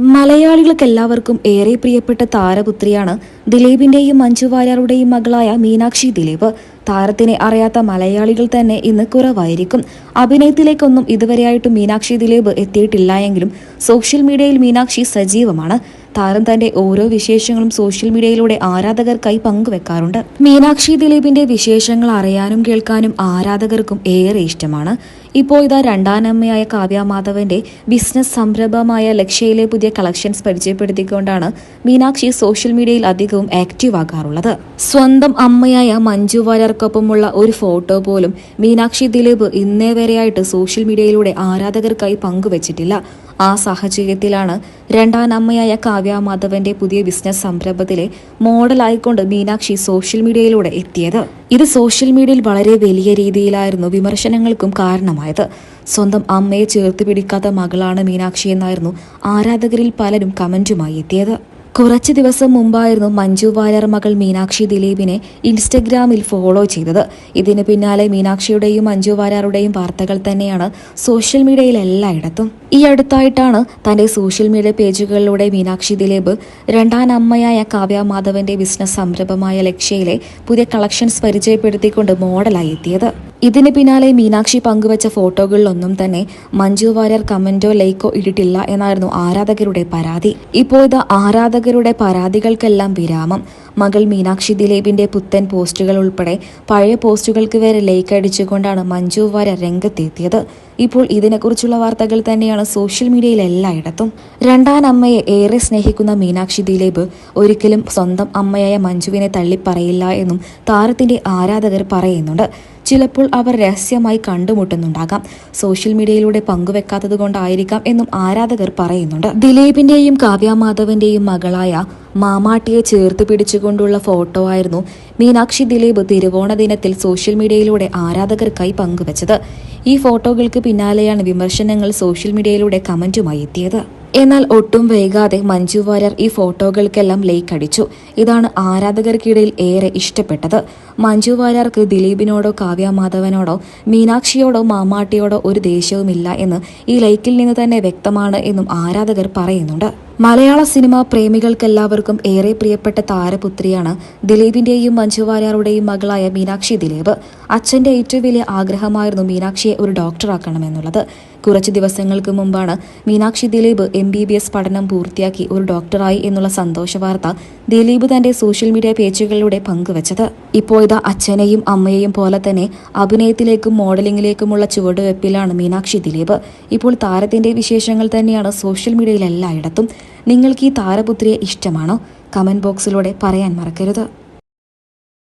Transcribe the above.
മലയാളികൾക്ക് എല്ലാവർക്കും ഏറെ പ്രിയപ്പെട്ട താരപുത്രിയാണ് ദിലീപിന്റെയും മഞ്ജു വാര്യാറുടെയും മകളായ മീനാക്ഷി ദിലീപ്. താരത്തിനെ അറിയാത്ത മലയാളികൾ തന്നെ ഇന്ന് കുറവായിരിക്കും. അഭിനയത്തിലേക്കൊന്നും ഇതുവരെയായിട്ടും മീനാക്ഷി ദിലീപ് എത്തിയിട്ടില്ല എങ്കിലും സോഷ്യൽ മീഡിയയിൽ മീനാക്ഷി സജീവമാണ്. താരം തന്റെ ഓരോ വിശേഷങ്ങളും സോഷ്യൽ മീഡിയയിലൂടെ ആരാധകർക്കായി പങ്കുവെക്കാറുണ്ട്. മീനാക്ഷി ദിലീപിന്റെ വിശേഷങ്ങൾ അറിയാനും കേൾക്കാനും ആരാധകർക്കും ഏറെ ഇഷ്ടമാണ്. ഇപ്പോൾ ഇതാ രണ്ടാനമ്മയായ കാവ്യ മാധവന്റെ ബിസിനസ് സംരംഭമായ ലക്ഷ്യയിലെ പുതിയ കളക്ഷൻസ് പരിചയപ്പെടുത്തിക്കൊണ്ടാണ് മീനാക്ഷി സോഷ്യൽ മീഡിയയിൽ അധികവും ആക്റ്റീവ് ആകാറുള്ളത് സ്വന്തം അമ്മയായ മഞ്ജു വാര്യർക്കൊപ്പമുള്ള ഒരു ഫോട്ടോ പോലും മീനാക്ഷി ദിലീപ് ഇന്നേ വരെയായിട്ട് സോഷ്യൽ മീഡിയയിലൂടെ ആരാധകർക്കായി പങ്കുവച്ചിട്ടില്ല. ആ സാഹചര്യത്തിലാണ് രണ്ടാം അമ്മയായ കാവ്യ മാധവന്റെ പുതിയ ബിസിനസ് സംരംഭത്തിലെ മോഡലായിക്കൊണ്ട് മീനാക്ഷി സോഷ്യൽ മീഡിയയിലൂടെ എത്തിയത്. ഇത് സോഷ്യൽ മീഡിയയിൽ വളരെ വലിയ രീതിയിലായിരുന്നു വിമർശനങ്ങൾക്കും കാരണമായത്. സ്വന്തം അമ്മയെ ചേർത്ത് പിടിക്കാത്ത മകളാണ് മീനാക്ഷി എന്നായിരുന്നു ആരാധകരിൽ പലരും കമന്റുമായി എത്തിയത്. കുറച്ച് ദിവസം മുമ്പായിരുന്നു മഞ്ജു വാര്യർ മകൾ മീനാക്ഷി ദിലീപിനെ ഇൻസ്റ്റഗ്രാമിൽ ഫോളോ ചെയ്തത്. ഇതിന് പിന്നാലെ മീനാക്ഷിയുടെയും മഞ്ജു വാര്യറുടെയും വാർത്തകൾ തന്നെയാണ് സോഷ്യൽ മീഡിയയിൽ എല്ലായിടത്തും. ഈ അടുത്തായിട്ടാണ് തന്റെ സോഷ്യൽ മീഡിയ പേജുകളിലൂടെ മീനാക്ഷി ദിലീപ് രണ്ടാം അമ്മയായ കാവ്യ മാധവന്റെ ബിസിനസ് സംരംഭമായ ലക്ഷ്യയിലെ പുതിയ കളക്ഷൻസ് പരിചയപ്പെടുത്തിക്കൊണ്ട് മോഡലായി എത്തിയത്. ഇതിന് പിന്നാലെ മീനാക്ഷി പങ്കുവച്ച ഫോട്ടോകളിലൊന്നും തന്നെ മഞ്ജു വാര്യർ കമന്റോ ലൈക്കോ ഇട്ടിട്ടില്ല എന്നായിരുന്നു ആരാധകരുടെ പരാതി. ഇപ്പോൾ ഇത് ആരാധകരുടെ പരാതികൾക്കെല്ലാം വിരാമം. മകൾ മീനാക്ഷി ദിലീപിന്റെ പുത്തൻ പോസ്റ്റുകൾ ഉൾപ്പെടെ പഴയ പോസ്റ്റുകൾക്ക് വരെ ലൈക്ക് അടിച്ചുകൊണ്ടാണ് മഞ്ജു വാര്യർ രംഗത്തെത്തിയത്. ഇപ്പോൾ ഇതിനെക്കുറിച്ചുള്ള വാർത്തകൾ തന്നെയാണ് സോഷ്യൽ മീഡിയയിൽ എല്ലായിടത്തും. രണ്ടാം അമ്മയെ ഏറെ സ്നേഹിക്കുന്ന മീനാക്ഷി ദിലീപ് ഒരിക്കലും സ്വന്തം അമ്മയായ മഞ്ജുവിനെ തള്ളിപ്പറയില്ല എന്നും താരത്തിന്റെ ആരാധകർ പറയുന്നുണ്ട്. ചിലപ്പോൾ അവർ രഹസ്യമായി കണ്ടുമുട്ടുന്നുണ്ടാകാം. സോഷ്യൽ മീഡിയയിലൂടെ പങ്കുവെക്കാത്തത് കൊണ്ടായിരിക്കാം എന്നും ആരാധകർ പറയുന്നുണ്ട്. ദിലീപിന്റെയും കാവ്യ മാധവന്റെയും മകളായ മാമാട്ടിയെ ചേർത്ത് പിടിച്ചുകൊണ്ടുള്ള ഫോട്ടോ ആയിരുന്നു മീനാക്ഷി ദിലീപ് തിരുവോണ ദിനത്തിൽ സോഷ്യൽ മീഡിയയിലൂടെ ആരാധകർക്കായി പങ്കുവച്ചത്. ഈ ഫോട്ടോകൾക്ക് പിന്നാലെയാണ് വിമർശനങ്ങൾ സോഷ്യൽ മീഡിയയിലൂടെ കമന്റുമായി എത്തിയത്. എന്നാൽ ഒട്ടും വൈകാതെ മഞ്ജു വാര്യർ ഈ ഫോട്ടോകൾക്കെല്ലാം ലൈക്ക് അടിച്ചു. ഇതാണ് ആരാധകർക്കിടയിൽ ഏറെ ഇഷ്ടപ്പെട്ടത്. മഞ്ജു വാര്യർക്ക് ദിലീപിനോടോ കാവ്യ മാധവനോടോ മീനാക്ഷിയോടോ മാമാട്ടിയോടോ ഒരു ദേഷ്യവുമില്ല എന്ന് ഈ ലൈക്കിൽ നിന്ന് തന്നെ വ്യക്തമാണ് എന്നും ആരാധകർ പറയുന്നുണ്ട്. മലയാള സിനിമാ പ്രേമികൾക്കെല്ലാവർക്കും ഏറെ പ്രിയപ്പെട്ട താരപുത്രിയാണ് ദിലീപിന്റെയും മഞ്ജു വാര്യാറുടെയും മകളായ മീനാക്ഷി ദിലീപ്. അച്ഛന്റെ ഏറ്റവും വലിയ ആഗ്രഹമായിരുന്നു മീനാക്ഷിയെ ഒരു ഡോക്ടറാക്കണമെന്നുള്ളത്. കുറച്ച് ദിവസങ്ങൾക്ക് മുമ്പാണ് Meenakshi Dileep M B B S പഠനം പൂർത്തിയാക്കി ഒരു ഡോക്ടറായി എന്നുള്ള സന്തോഷ വാർത്ത ദിലീപ് തന്റെ സോഷ്യൽ മീഡിയ പേജുകളിലൂടെ പങ്കുവച്ചത്. ഇപ്പോൾ ഇതാ അച്ഛനെയും അമ്മയെയും പോലെ തന്നെ അഭിനയത്തിലേക്കും മോഡലിംഗിലേക്കുമുള്ള ചുവടുവെപ്പിലാണ് മീനാക്ഷി ദിലീപ്. ഇപ്പോൾ താരത്തിന്റെ വിശേഷങ്ങൾ തന്നെയാണ് സോഷ്യൽ മീഡിയയിൽ എല്ലായിടത്തും. നിങ്ങൾക്ക് ഈ താരപുത്രിയെ ഇഷ്ടമാണോ? കമന്റ് ബോക്സിലൂടെ പറയാൻ മറക്കരുത്.